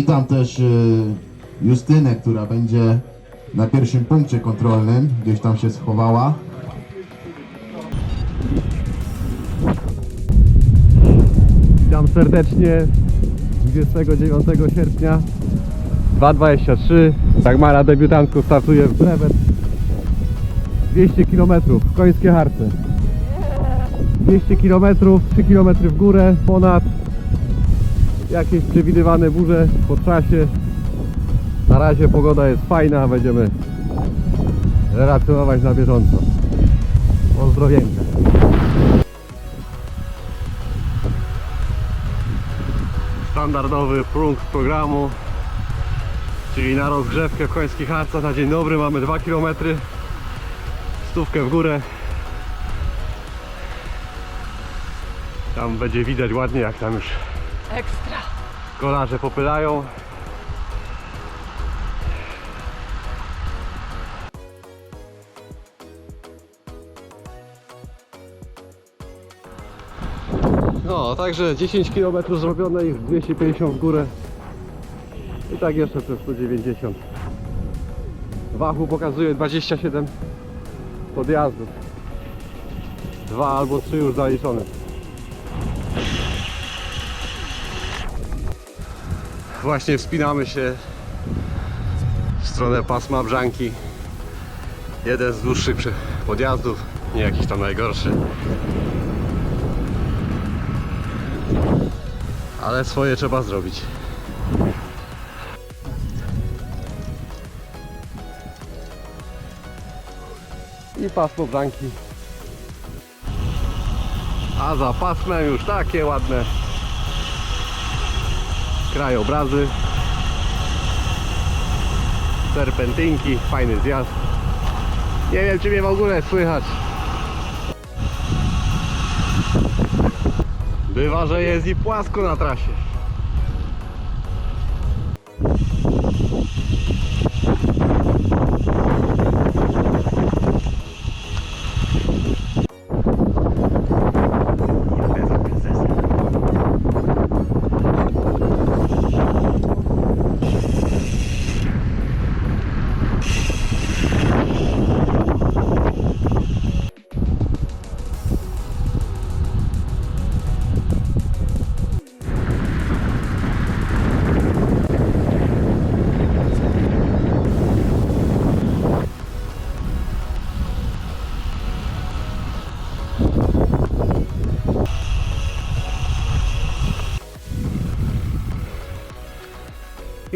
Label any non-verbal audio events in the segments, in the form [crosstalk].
Witam też e, Justynę, która będzie na pierwszym punkcie kontrolnym. Gdzieś tam się schowała. Witam serdecznie 29 sierpnia 2.23 Dagmara debiutantką startuje w brevet 200 km, końskie harce 200 km, 3 km w górę, ponad jakieś przewidywane burze po na razie pogoda jest fajna, będziemy relacjonować na bieżąco. Pozdrowienia. Standardowy punkt programu czyli na rozgrzewkę w końskich harcach na dzień dobry mamy 2 km stówkę w górę. Tam będzie widać ładnie jak tam już Ekstra. kolarze popylają No, także 10 km zrobione i 250 w górę. I tak jeszcze te 190. Wachu pokazuje 27 podjazdów. Dwa albo trzy już zaliczone. Właśnie wspinamy się w stronę pasma Brzanki. Jeden z dłuższych podjazdów, nie jakiś tam najgorszy. Ale swoje trzeba zrobić. I pasmo Brzanki. A za pasmem już takie ładne krajobrazy serpentynki, fajny zjazd. Nie wiem czy mnie w ogóle słychać. Bywa, że jest i płasko na trasie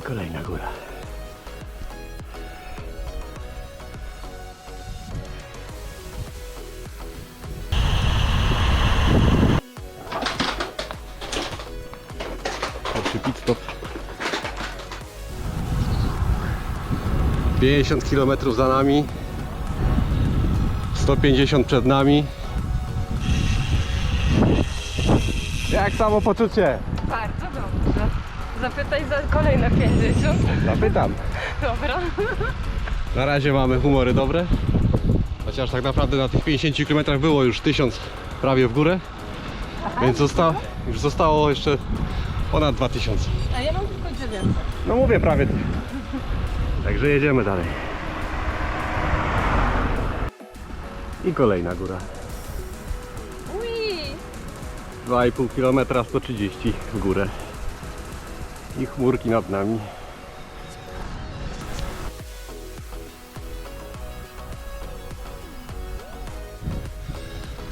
i kolejna góra Pierwszy pit stop 50 km za nami 150 przed nami Jak samopoczucie? Bardzo dobrze. Zapytaj za kolejne 50. Zapytam. Dobra. Na razie mamy humory dobre. Chociaż tak naprawdę na tych 50 km było już 1000 prawie w górę. Więc zosta już zostało jeszcze ponad 2000 A ja mam tylko 900. No mówię prawie. Także jedziemy dalej. I kolejna góra. Ui! 2,5 km 130 w górę I chmurki nad nami.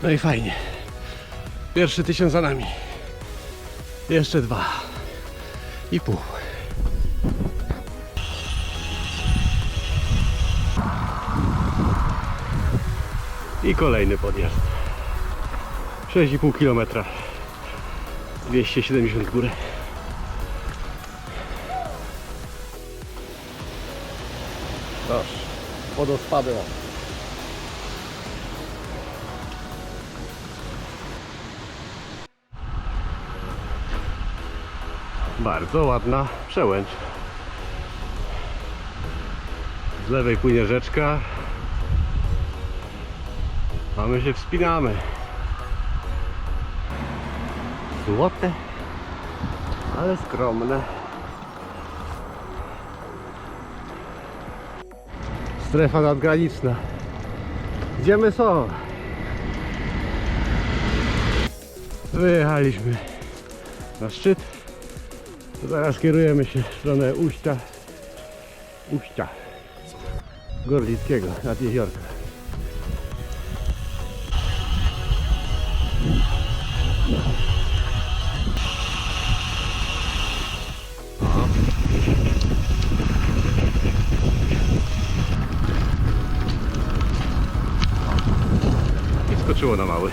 No i fajnie. Pierwszy tysiąc za nami. Jeszcze dwa. I pół. I kolejny podjazd. 6,5 km 270 w górę wodospady mam. Bardzo ładna przełęcz. Z lewej płynie rzeczka. A my się wspinamy. Złote Ale skromne. Strefa nadgraniczna. Gdzie my są? Wyjechaliśmy na szczyt. Zaraz kierujemy się w stronę Uścia. Uścia. Gorlickiego nad jeziorka. I skoczyło na mały.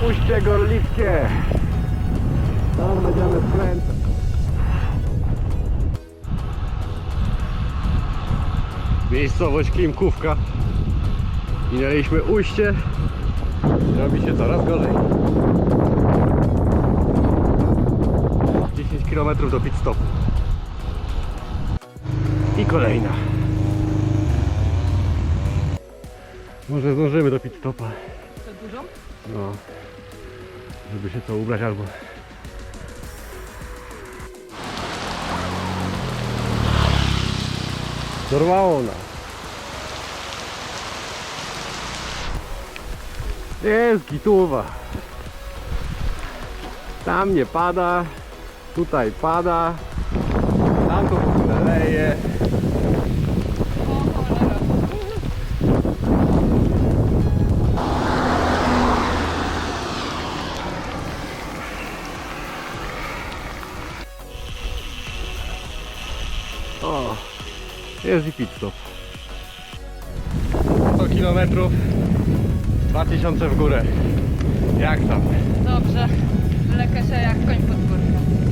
Puśćcie gorlickie! Tam będziemy skręcać. Miejscowość Klimkówka. Minęliśmy ujście. Robi się coraz gorzej. Km do pit stopu. I kolejna. Może zdążymy do pit stopa. To dużą? No. Żeby się co ubrać albo. Dorwało nas. Jest gituwa. Tam nie pada. Tutaj pada. Tam to w ogóle leje. O jest i pit stop. 100 km, 2000 w górę. Jak tam? Dobrze. Wlekę się jak koń pod górkę.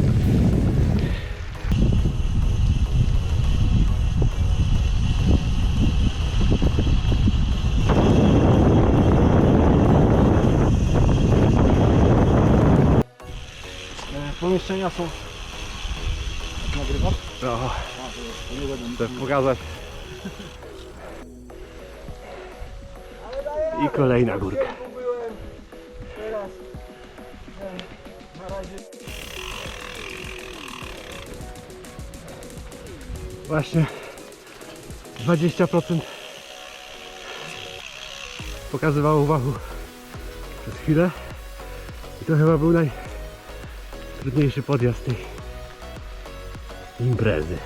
Pomieszczenia są. Nagrywasz? O, chcę pokazać. I kolejna górka. Właśnie 20% pokazywało wahu przez chwilę i to chyba był najtrudniejszy podjazd tej imprezy.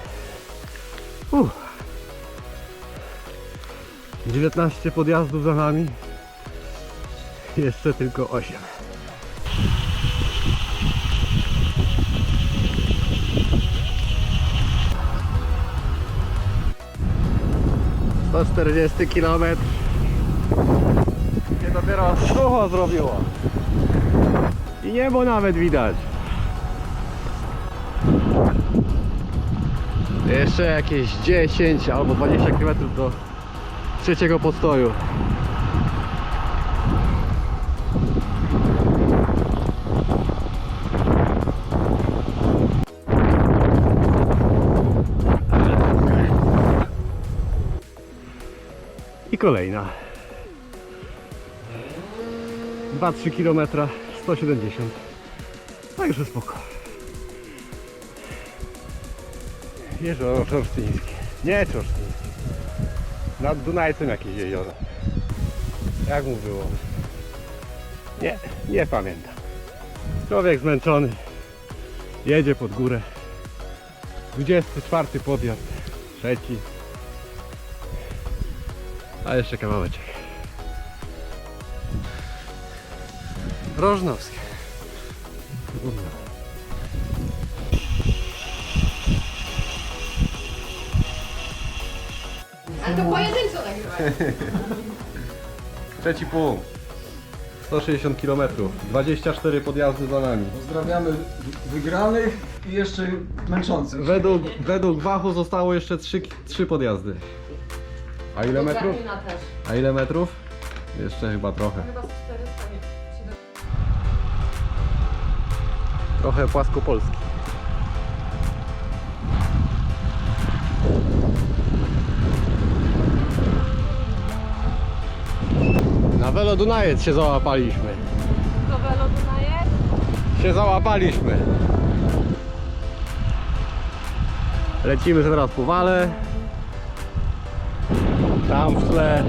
Uff. 19 podjazdów za nami. Jeszcze tylko 8. Sto czterdziesty kilometr. Się dopiero sucho zrobiło. I niebo nawet widać. Jeszcze jakieś 10 albo 20 km do trzeciego postoju. I kolejna. 2-3 km 170. Także spoko. Jezioro Czorsztyńskie. Nie Czorsztyńskie. Nad Dunajcem jakieś jezioro. Jak mu było? Nie, nie pamiętam. Człowiek zmęczony. Jedzie pod górę. 24 podjazd. Trzeci. A jeszcze kawałeczek. Rożnowskie. Trudno. Ale to pojedynczo nagrywaj. [laughs] Trzeci punkt. 160 km. 24 podjazdy za nami. Pozdrawiamy wygranych i jeszcze męczących. Według, według Wachu zostało jeszcze 3, 3 podjazdy. A ile metrów? też. A ile metrów? Jeszcze chyba trochę. Chyba z 400 nie. Trochę płaskopolski. Na Velo Dunajec się załapaliśmy. Do Velo Dunaje. Się załapaliśmy. Lecimy teraz po wale. Tam w tle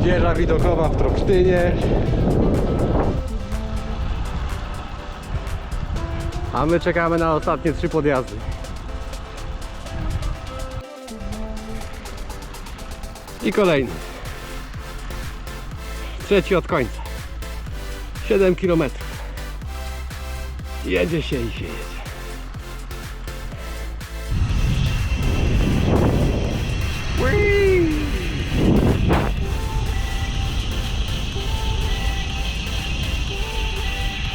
wieża widokowa w Tropsztynie. A my czekamy na ostatnie trzy podjazdy. I kolejny. Trzeci od końca. 7 km. Jedzie się i się jedzie.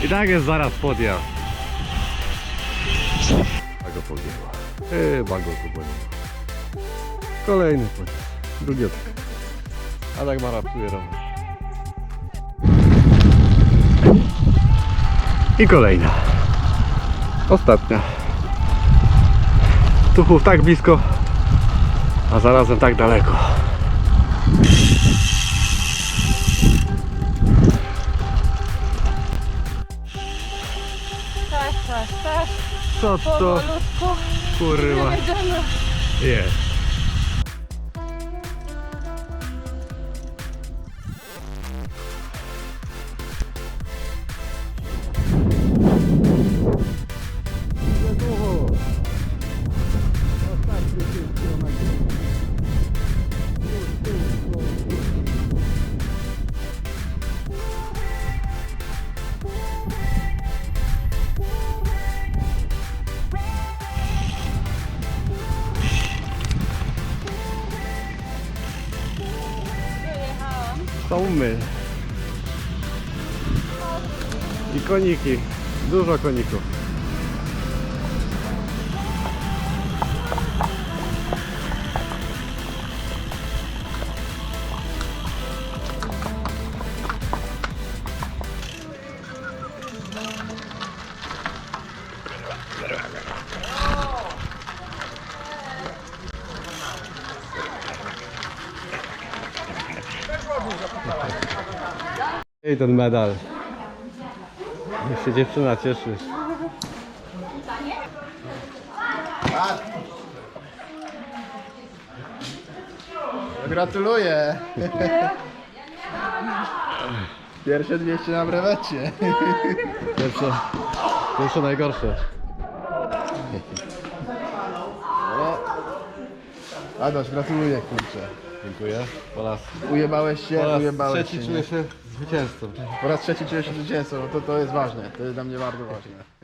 I tak jest zaraz podjazd. A go pogięło. Chyba go tu pogięło. Kolejny podjazd. Drugi od... A tak ma rapsuje rower. I kolejna. Ostatnia. Tuchów tak blisko, a zarazem tak daleko. Tak, tak, tak. Co to kurwa jest? Wyjechałam. Są my. I koniki. Dużo koników. I ten medal. Niech się dziewczyna cieszy. Gratuluję. Pierwsze 200 na brewecie. Pierwsze, pierwsze najgorsze. Adaś, gratuluję kurczę. Dziękuję. Po raz, Ujebałeś się, po raz ujebałeś trzeci się. czuję nie? się zwycięzcą. Po raz trzeci czujesz się zwycięzcą, no to, to jest ważne. To jest dla mnie bardzo ważne.